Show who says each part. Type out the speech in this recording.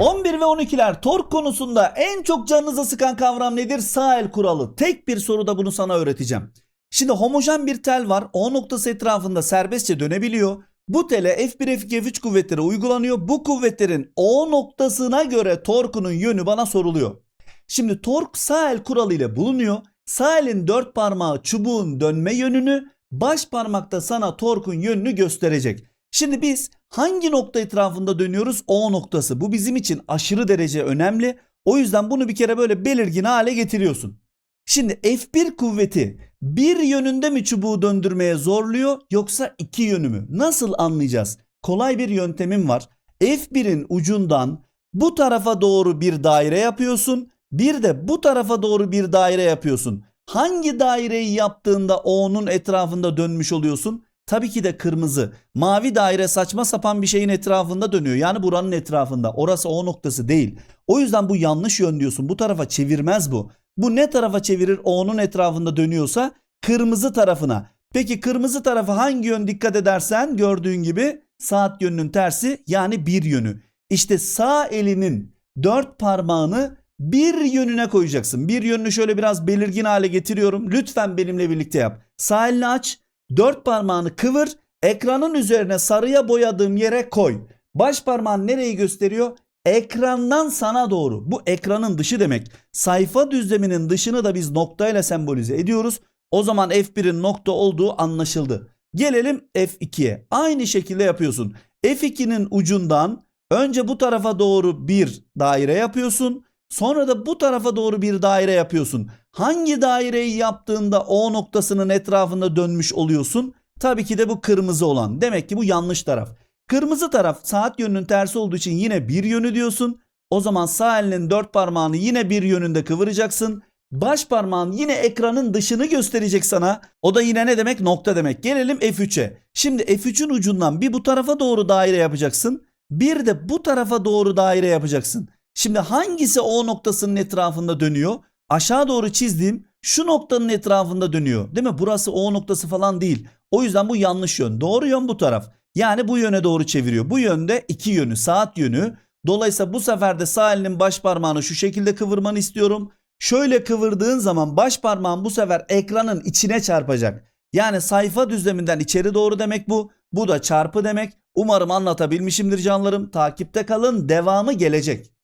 Speaker 1: 11 ve 12'ler tork konusunda en çok canınıza sıkan kavram nedir? Sağ el kuralı. Tek bir soruda bunu sana öğreteceğim. Şimdi homojen bir tel var. O noktası etrafında serbestçe dönebiliyor. Bu tele F1, F2, F3 kuvvetleri uygulanıyor. Bu kuvvetlerin O noktasına göre torkunun yönü bana soruluyor. Şimdi tork sağ el kuralı ile bulunuyor. Sağ elin dört parmağı çubuğun dönme yönünü, baş parmakta sana torkun yönünü gösterecek. Şimdi biz hangi nokta etrafında dönüyoruz? O noktası. Bu bizim için aşırı derece önemli. O yüzden bunu bir kere böyle belirgin hale getiriyorsun. Şimdi F1 kuvveti bir yönünde mi çubuğu döndürmeye zorluyor yoksa iki yönü mü? Nasıl anlayacağız? Kolay bir yöntemim var. F1'in ucundan bu tarafa doğru bir daire yapıyorsun. Bir de bu tarafa doğru bir daire yapıyorsun. Hangi daireyi yaptığında O'nun etrafında dönmüş oluyorsun? Tabii ki de kırmızı. Mavi daire saçma sapan bir şeyin etrafında dönüyor. Yani buranın etrafında. Orası O noktası değil. O yüzden bu yanlış yön diyorsun. Bu tarafa çevirmez bu. Bu ne tarafa çevirir? O'nun etrafında dönüyorsa kırmızı tarafına. Peki kırmızı tarafı hangi yön dikkat edersen gördüğün gibi saat yönünün tersi yani bir yönü. İşte sağ elinin dört parmağını bir yönüne koyacaksın. Bir yönünü şöyle biraz belirgin hale getiriyorum. Lütfen benimle birlikte yap. Sağ elini aç. Dört parmağını kıvır. Ekranın üzerine sarıya boyadığım yere koy. Baş parmağın nereyi gösteriyor? Ekrandan sana doğru. Bu ekranın dışı demek. Sayfa düzleminin dışını da biz noktayla sembolize ediyoruz. O zaman F1'in nokta olduğu anlaşıldı. Gelelim F2'ye. Aynı şekilde yapıyorsun. F2'nin ucundan önce bu tarafa doğru bir daire yapıyorsun. Sonra da bu tarafa doğru bir daire yapıyorsun. Hangi daireyi yaptığında O noktasının etrafında dönmüş oluyorsun? Tabii ki de bu kırmızı olan. Demek ki bu yanlış taraf. Kırmızı taraf saat yönünün tersi olduğu için yine bir yönü diyorsun. O zaman sağ elinin dört parmağını yine bir yönünde kıvıracaksın. Baş parmağın yine ekranın dışını gösterecek sana. O da yine ne demek? Nokta demek. Gelelim F3'e. Şimdi F3'ün ucundan bir bu tarafa doğru daire yapacaksın. Bir de bu tarafa doğru daire yapacaksın. Şimdi hangisi o noktasının etrafında dönüyor? Aşağı doğru çizdiğim şu noktanın etrafında dönüyor. Değil mi? Burası o noktası falan değil. O yüzden bu yanlış yön. Doğru yön bu taraf. Yani bu yöne doğru çeviriyor. Bu yönde iki yönü, saat yönü. Dolayısıyla bu sefer de sağ elinin baş parmağını şu şekilde kıvırmanı istiyorum. Şöyle kıvırdığın zaman baş parmağın bu sefer ekranın içine çarpacak. Yani sayfa düzleminden içeri doğru demek bu. Bu da çarpı demek. Umarım anlatabilmişimdir canlarım. Takipte kalın. Devamı gelecek.